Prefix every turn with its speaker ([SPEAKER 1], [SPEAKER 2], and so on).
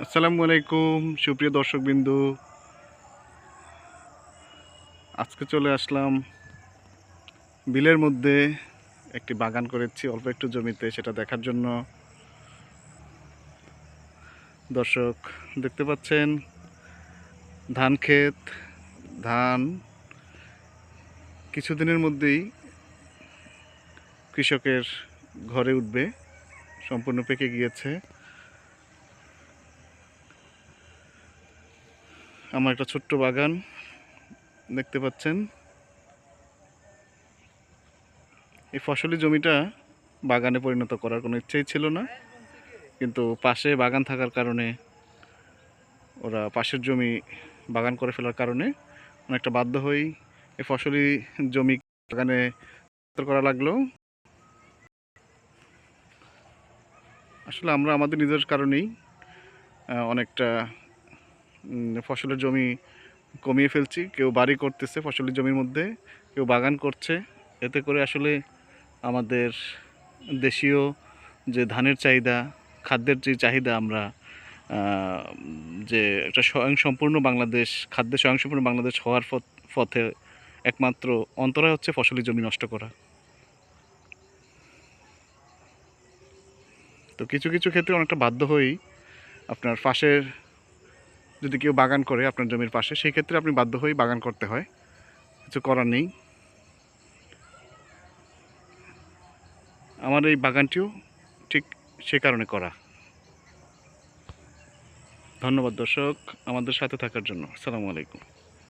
[SPEAKER 1] আসসালামু আলাইকুম, সুপ্রিয় দর্শকবিন্দু। আজকে চলে আসলাম বিলের মধ্যে একটি বাগান করেছি, অল্প একটু জমিতে, সেটা দেখার জন্য। দর্শক, দেখতে পাচ্ছেন, ধান ক্ষেত, ধান। কিছুদিনের মধ্যেই কৃষকের ঘরে উঠবে, সম্পূর্ণ পেকে গিয়েছে। আমার একটা ছোট্ট বাগান দেখতে পাচ্ছেন। এই ফসলি জমিটা বাগানে পরিণত করার কোনো ইচ্ছেই ছিল না, কিন্তু পাশে বাগান থাকার কারণে ওরা পাশের জমি বাগান করে ফেলার কারণে অনেকটা বাধ্য হই এই ফসলি জমি বাগানে করা লাগল। আসলে আমরা আমাদের নিজের কারণেই অনেকটা ফসলের জমি কমিয়ে ফেলছি। কেউ বাড়ি করতেছে ফসলের জমির মধ্যে, কেউ বাগান করছে। এতে করে আসলে আমাদের দেশীয় যে ধানের চাহিদা, খাদ্যের যে চাহিদা আমরা যে একটা স্বয়ংসম্পূর্ণ বাংলাদেশ, খাদ্যে স্বয়ংসম্পূর্ণ বাংলাদেশ হওয়ার পথে একমাত্র অন্তরায় হচ্ছে ফসলি জমি নষ্ট করা। তো কিছু কিছু ক্ষেত্রে অনেকটা বাধ্য হয়েই আপনার পাশের যদি কেউ বাগান করে আপনার জমির পাশে, সেই ক্ষেত্রে আপনি বাধ্য হয়ে বাগান করতে হয়। কিছু করার নেই। আমার এই বাগানটিও ঠিক সে কারণে করা। ধন্যবাদ দর্শক, আমাদের সাথে থাকার জন্য। আসসালামু আলাইকুম।